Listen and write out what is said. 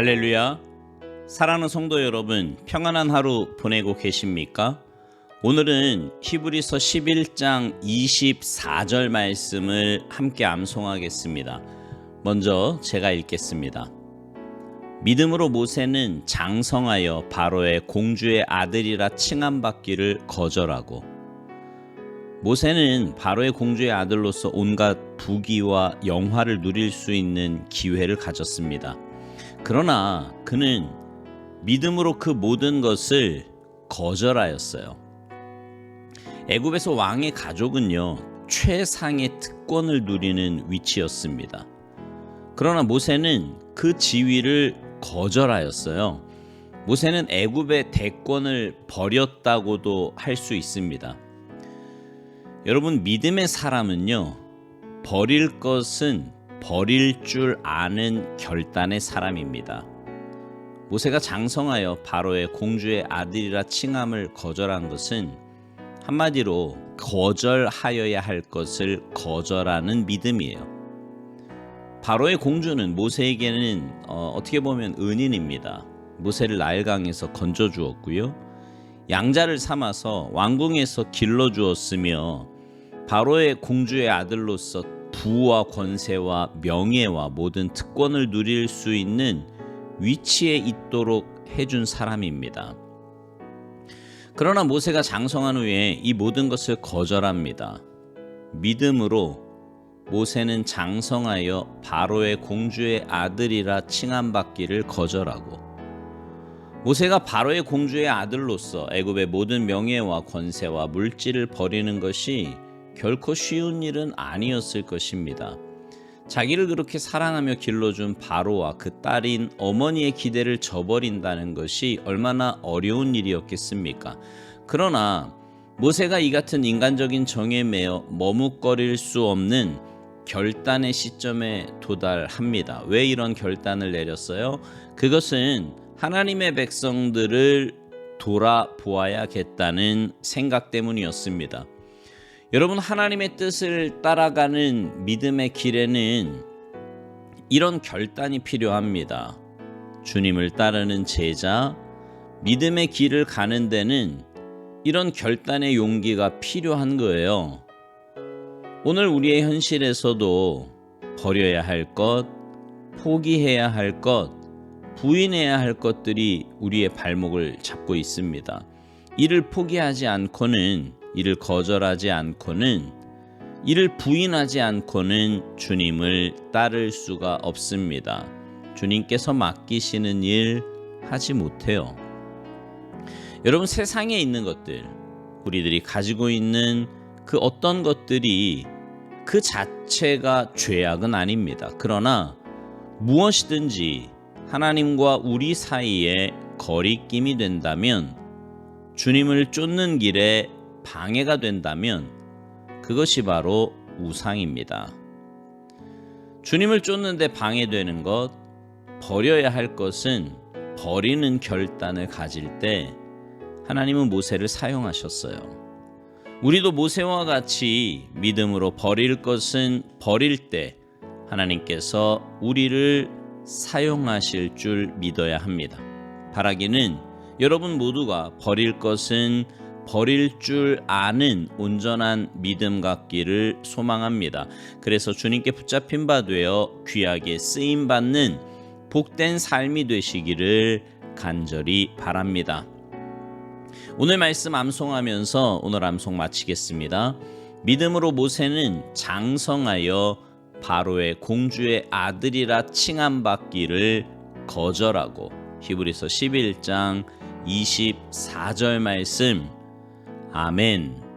할렐루야. 사랑하는 성도 여러분, 평안한 하루 보내고 계십니까? 오늘은 히브리서 11장 24절 말씀을 함께 암송하겠습니다. 먼저 제가 읽겠습니다. 믿음으로 모세는 장성하여 바로의 공주의 아들이라 칭함받기를 거절하고 모세는 바로의 공주의 아들로서 온갖 부귀와 영화를 누릴 수 있는 기회를 가졌습니다. 그러나 그는 믿음으로 그 모든 것을 거절하였어요. 애굽에서 왕의 가족은요 최상의 특권을 누리는 위치였습니다. 그러나 모세는 그 지위를 거절하였어요. 모세는 애굽의 대권을 버렸다고도 할 수 있습니다. 여러분 믿음의 사람은요 버릴 것은 버릴 줄 아는 결단의 사람입니다. 모세가 장성하여 바로의 공주의 아들이라 칭함을 거절한 것은 한마디로 거절하여야 할 것을 거절하는 믿음이에요. 바로의 공주는 모세에게는 어, 어떻게 보면 은인입니다. 모세를 나일강에서 건져 주었고요. 양자를 삼아서 왕궁에서 길러 주었으며 바로의 공주의 아들로서 부와 권세와 명예와 모든 특권을 누릴 수 있는 위치에 있도록 해준 사람입니다. 그러나 모세가 장성한 후에 이 모든 것을 거절합니다. 믿음으로 모세는 장성하여 바로의 공주의 아들이라 칭함받기를 거절하고 모세가 바로의 공주의 아들로서 애굽의 모든 명예와 권세와 물질을 버리는 것이 결코 쉬운 일은 아니었을 것입니다. 자기를 그렇게 사랑하며 길러준 바로와 그 딸인 어머니의 기대를 저버린다는 것이 얼마나 어려운 일이었겠습니까? 그러나 모세가 이 같은 인간적인 정에 매여 머뭇거릴 수 없는 결단의 시점에 도달합니다. 왜 이런 결단을 내렸어요? 그것은 하나님의 백성들을 돌아보아야겠다는 생각 때문이었습니다. 여러분 하나님의 뜻을 따라가는 믿음의 길에는 이런 결단이 필요합니다. 주님을 따르는 제자, 믿음의 길을 가는 데는 이런 결단의 용기가 필요한 거예요. 오늘 우리의 현실에서도 버려야 할 것, 포기해야 할 것, 부인해야 할 것들이 우리의 발목을 잡고 있습니다. 이를 포기하지 않고는 이를 거절하지 않고는 이를 부인하지 않고는 주님을 따를 수가 없습니다. 주님께서 맡기시는 일 하지 못해요. 여러분 세상에 있는 것들, 우리들이 가지고 있는 그 어떤 것들이 그 자체가 죄악은 아닙니다. 그러나 무엇이든지 하나님과 우리 사이에 거리낌이 된다면 주님을 쫓는 길에 방해가 된다면 그것이 바로 우상입니다. 주님을 쫓는데 방해되는 것, 버려야 할 것은 버리는 결단을 가질 때 하나님은 모세를 사용하셨어요. 우리도 모세와 같이 믿음으로 버릴 것은 버릴 때 하나님께서 우리를 사용하실 줄 믿어야 합니다. 바라기는 여러분 모두가 버릴 것은 버릴 줄 아는 온전한 믿음 갖기를 소망합니다. 그래서 주님께 붙잡힌 바 되어 귀하게 쓰임 받는 복된 삶이 되시기를 간절히 바랍니다. 오늘 말씀 암송하면서 오늘 암송 마치겠습니다. 믿음으로 모세는 장성하여 바로의 공주의 아들이라 칭함 받기를 거절하고 히브리서 11장 24절 말씀 아멘.